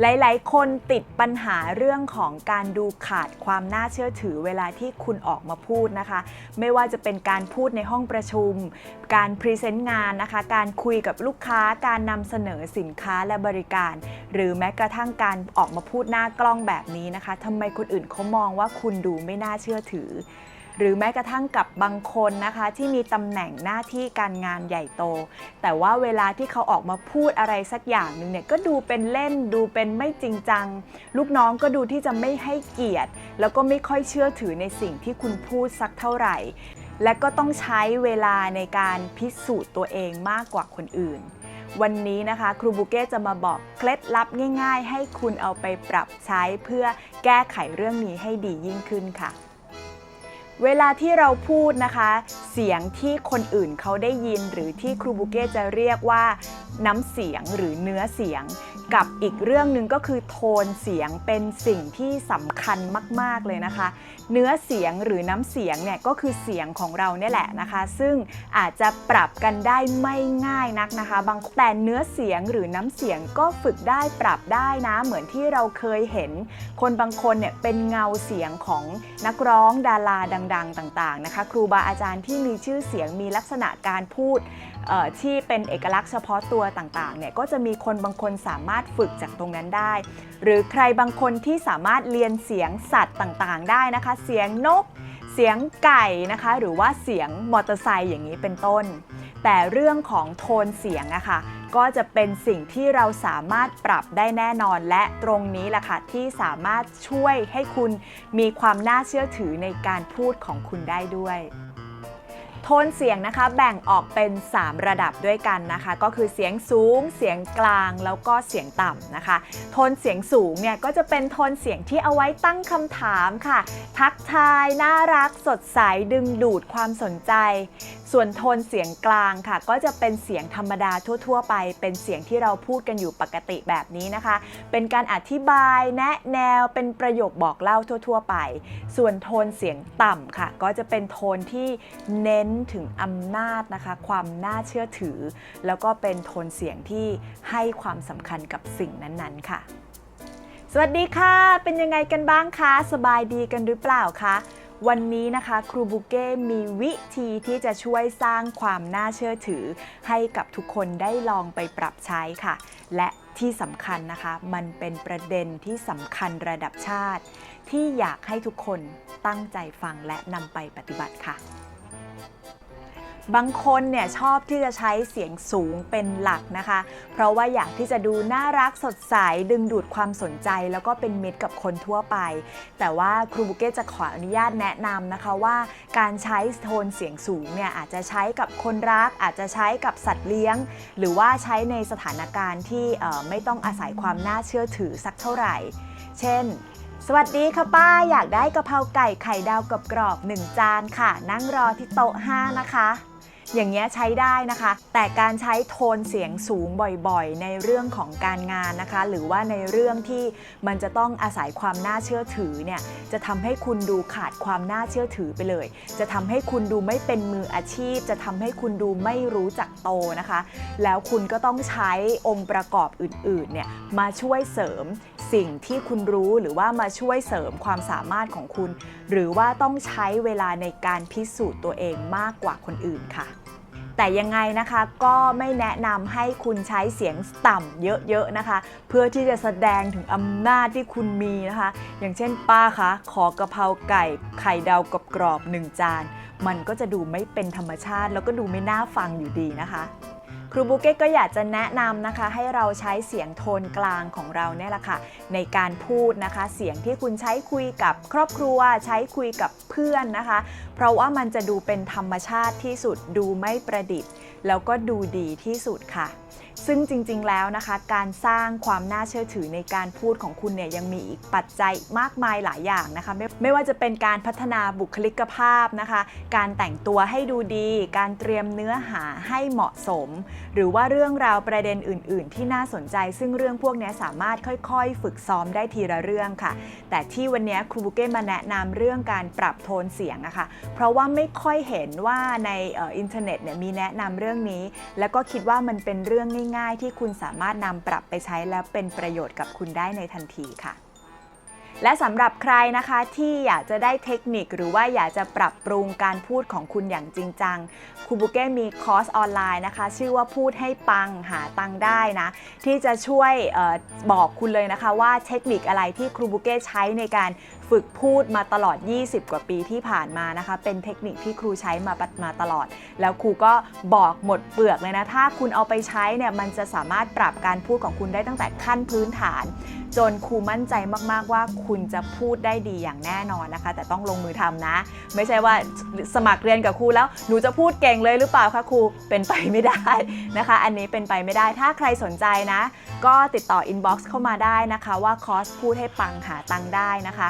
หลายๆ คนติดปัญหาเรื่องของการดูขาดความน่าเชื่อถือเวลาที่คุณออกมาพูดนะคะ ไม่ว่าจะเป็นการพูดในห้องประชุม การพรีเซนต์งานนะคะ การคุยกับลูกค้า การนำเสนอสินค้าและบริการ หรือแม้กระทั่งการออกมาพูดหน้ากล้องแบบนี้นะคะทำไมคนอื่นเขามองว่าคุณดูไม่น่าเชื่อถือ หรือแม้กระทั่งกับบางคนนะคะที่มีตำแหน่งหน้าที่การงานใหญ่โต แต่ว่าเวลาที่เขาออกมาพูดอะไรสักอย่างหนึ่งเนี่ยก็ดูเป็นเล่นดูเป็นไม่จริงจัง ลูกน้องก็ดูที่จะไม่ให้เกียรติ แล้วก็ไม่ค่อยเชื่อถือในสิ่งที่คุณพูดสักเท่าไหร่ และก็ต้องใช้เวลาในการพิสูจน์ตัวเองมากกว่าคนอื่นวันนี้นะคะครูบุเก้จะมาบอกเคล็ดลับง่าย ๆ ให้คุณเอาไปปรับใช้เพื่อแก้ไขเรื่องนี้ให้ดียิ่งขึ้นค่ะ เวลาที่เราพูดนะคะ เสียงที่คนอื่นเขาได้ยิน หรือที่ครูบุเก้จะเรียกว่า น้ำเสียงหรือเนื้อเสียง กับอีกเรื่องหนึ่งก็คือโทนเสียงเป็นสิ่งที่สำคัญมาก ๆ เลยนะคะ เนื้อเสียงหรือน้ำเสียงเนี่ยก็คือเสียงของเราเนี่ยแหละนะคะ ซึ่งอาจจะปรับกันได้ไม่ง่ายนักนะคะ บางแต่เนื้อเสียงหรือน้ำเสียงก็ฝึกได้ปรับได้นะ เหมือนที่เราเคยเห็น คนบางคนเนี่ยเป็นเงาเสียงของนักร้องดาราดัง ๆ ต่างๆนะคะ ครูบาอาจารย์ที่มีชื่อเสียงมีลักษณะการพูดที่เป็นเอกลักษณ์เฉพาะตัวต่างๆเนี่ยก็จะมีคนบางคนสามารถฝึกจากตรงนั้นได้ หรือใครบางคนที่สามารถเรียนเสียงสัตว์ต่างๆ ได้นะคะ เสียงนก เสียงไก่นะคะ หรือว่าเสียงมอเตอร์ไซค์อย่างนี้เป็นต้น แต่เรื่องของโทนเสียงอะค่ะก็จะเป็นสิ่งที่เราสามารถปรับได้แน่นอน และตรงนี้แหละค่ะที่สามารถช่วยให้คุณมีความน่าเชื่อถือในการพูดของคุณได้ด้วย โทนเสียงนะคะแบ่งออกเป็น 3 ระดับด้วยกันนะคะ ก็คือเสียงสูง เสียงกลางแล้วก็เสียงต่ำนะคะ โทนเสียงสูงเนี่ยก็จะเป็นโทนเสียงที่เอาไว้ตั้งคำถามค่ะ ทักทาย น่ารักสดใสดึงดูดความสนใจ ส่วนโทนเสียงกลางค่ะ ก็จะเป็นเสียงธรรมดาทั่ว ๆ ไป เป็นเสียงที่เราพูดกันอยู่ปกติแบบนี้นะคะ เป็นการอธิบายแนะแนวเป็นประโยคบอกเล่าทั่ว ๆ ไป ส่วนโทนเสียงต่ำค่ะ ก็จะเป็นโทนที่เน้นถึงอำนาจนะคะ ความน่าเชื่อถือ แล้วก็เป็นโทนเสียงที่ให้ความสำคัญกับสิ่งนั้นๆค่ะ สวัสดีค่ะ เป็นยังไงกันบ้างคะ สบายดีกันหรือเปล่าคะ วันนี้นะคะครูบุเก้มีวิธีที่จะช่วยสร้างความน่าเชื่อถือ ให้กับทุกคนได้ลองไปปรับใช้ค่ะ และที่สำคัญนะคะ มันเป็นประเด็นที่สำคัญระดับชาติ ที่อยากให้ทุกคนตั้งใจฟังและนำไปปฏิบัติค่ะ บางคนเนี่ยชอบที่จะใช้เสียงสูงเป็นหลักนะคะ เพราะว่าอยากที่จะดูน่ารักสดใสดึงดูดความสนใจ แล้วก็เป็นมิตรกับคนทั่วไป แต่ว่าครูบุเก้จะขออนุญาตแนะนำนะคะว่า การใช้โทนเสียงสูงเนี่ยอาจจะใช้กับคนรัก อาจจะใช้กับสัตว์เลี้ยง หรือว่าใช้ในสถานการณ์ที่ไม่ต้องอาศัยความน่าเชื่อถือสักเท่าไหร่ เช่น สวัสดีค่ะป้าอยากได้กะเพราไก่ไข่ดาวกรอบๆหนึ่งจานค่ะ นั่งรอที่โต๊ะ5นะคะ อย่างเงี้ยใช้ได้นะคะ แต่การใช้โทนเสียงสูงบ่อยๆ ในเรื่องของการงานนะคะ หรือว่าในเรื่องที่มันจะต้องอาศัยความน่าเชื่อถือเนี่ยจะทำให้คุณดูขาดความน่าเชื่อถือไปเลย จะทำให้คุณดูไม่เป็นมืออาชีพ จะทำให้คุณดูไม่รู้จักโตนะคะ แล้วคุณก็ต้องใช้องค์ประกอบอื่นๆเนี่ยมาช่วยเสริมสิ่งที่คุณรู้หรือว่ามาช่วยเสริมความสามารถของคุณ หรือว่าต้องใช้เวลาในการพิสูจน์ตัวเองมากกว่าคนอื่นค่ะ แต่ยังไงนะคะก็ไม่แนะนำให้คุณใช้เสียงต่ำเยอะๆนะคะ เพื่อที่จะแสดงถึงอำนาจที่คุณมีนะคะ อย่างเช่นป้าคะขอกะเพราไก่ไข่ดาวกกรอบๆหนึ่งจาน มันก็จะดูไม่เป็นธรรมชาติ แล้วก็ดูไม่น่าฟังอยู่ดีนะคะ ครูบุเก้ก็อยากจะแนะนำนะคะ ให้เราใช้เสียงโทนกลางของเราเนี่ยแหละค่ะ ในการพูดนะคะ เสียงที่คุณใช้คุยกับครอบครัว ใช้คุยกับเพื่อนนะคะ เพราะว่ามันจะดูเป็นธรรมชาติที่สุดดูไม่ประดิษฐ์ แล้วก็ดูดีที่สุดค่ะ ซึ่งจริงๆแล้วนะคะ การสร้างความน่าเชื่อถือในการพูดของคุณเนี่ยยังมีอีกปัจจัยมากมายหลายอย่างนะคะไม่ไม่ว่าจะเป็นการพัฒนาบุคลิกภาพนะคะ การแต่งตัวให้ดูดี การเตรียมเนื้อหาให้เหมาะสม หรือว่าเรื่องราวประเด็นอื่น ๆ ที่น่าสนใจ ซึ่งเรื่องพวกนี้สามารถค่อยๆ ฝึกซ้อมได้ทีละเรื่องค่ะ แต่ที่วันนี้ครูบุเก้มาแนะนำเรื่องการปรับโทนเสียงอะค่ะเพราะว่าไม่ค่อยเห็นว่าในอ,อ,อินเทอร์เน็ตเนี่ยมีแนะนำเรื่องนี้ แล้วก็คิดว่ามันเป็นเรื่องรื่องง่าย ๆ ที่คุณสามารถนำปรับไปใช้แล้วเป็นประโยชน์กับคุณได้ในทันทีค่ะ และสำหรับใครนะคะที่อยากจะได้เทคนิคหรือว่าอยากจะปรับปรุงการพูดของคุณอย่างจริงจังครูบุเก้มีคอร์สออนไลน์นะคะ ชื่อว่าพูดให้ปังหาตังได้นะ ที่จะช่วยออบอกคุณเลยนะคะว่าเทคนิคอะไรที่ครูบุเก้ใช้ในการฝึกพูดมาตลอด 20 กว่าปีที่ผ่านมานะคะ เป็นเทคนิคที่ครูใช้มาปัดมาตลอด แล้วครูก็บอกหมดเปลือกเลยนะ ถ้าคุณเอาไปใช้เนี่ยมันจะสามารถปรับการพูดของคุณได้ตั้งแต่ขั้นพื้นฐาน จนครูมั่นใจมากๆว่าคุณจะพูดได้ดีอย่างแน่นอนนะคะ แต่ต้องลงมือทำนะ ไม่ใช่ว่าสมัครเรียนกับครูแล้วหนูจะพูดเก่งเลยหรือเปล่าคะครูเป็นไปไม่ได้นะคะ อันนี้เป็นไปไม่ได้ถ้าใครสนใจนะ ก็ติดต่ออินบ็อกซ์เข้ามาได้นะคะ ว่าคอร์สพูดให้ปังหาตังได้นะคะ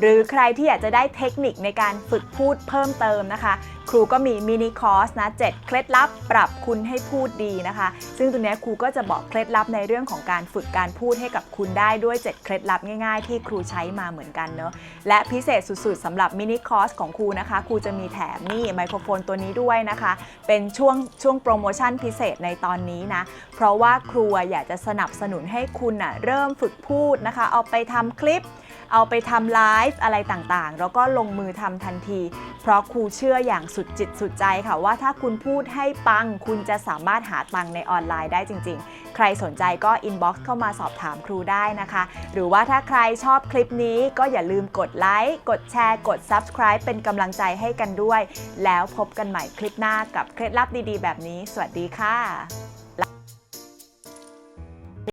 หรือใครที่อยากจะได้เทคนิคในการฝึกพูดเพิ่มเติมนะคะ ครูก็มีมินิคอร์สนะ7เคล็ดลับปรับคุณให้พูดดีนะคะ ซึ่งตรงนี้ครูก็จะบอกเคล็ดลับในเรื่องของการฝึกการพูดให้กับคุณได้ด้วย 7 เคล็ดลับง่ายๆ ที่ครูใช้มาเหมือนกันเนอะและพิเศษสุดๆสำหรับมินิคอร์สของครูนะคะครูจะมีแถมนี่ไมโครโฟนตัวนี้ด้วยนะคะ เป็นช่วงช่วงโปรโมชั่นพิเศษในตอนนี้นะ เพราะว่าครูอยากจะสนับสนุนให้คุณน่ะเริ่มฝึกพูดนะคะ เอาไปทำคลิปเอาไปทำไลฟ์อะไรต่างๆ แล้วก็ลงมือทำทันที เพราะครูเชื่ออย่างสุดจิตสุดใจค่ะว่าถ้าคุณพูดให้ปัง คุณจะสามารถหาตังค์ในออนไลน์ได้จริง ๆ ใครสนใจก็อินบ็อกซ์เข้ามาสอบถามครูได้นะคะ หรือว่าถ้าใครชอบคลิปนี้ก็อย่าลืมกดไลค์ กดแชร์ กด Subscribe เป็นกำลังใจให้กันด้วย แล้วพบกันใหม่คลิปหน้ากับเคล็ดลับดีๆ แบบนี้ สวัสดีค่ะ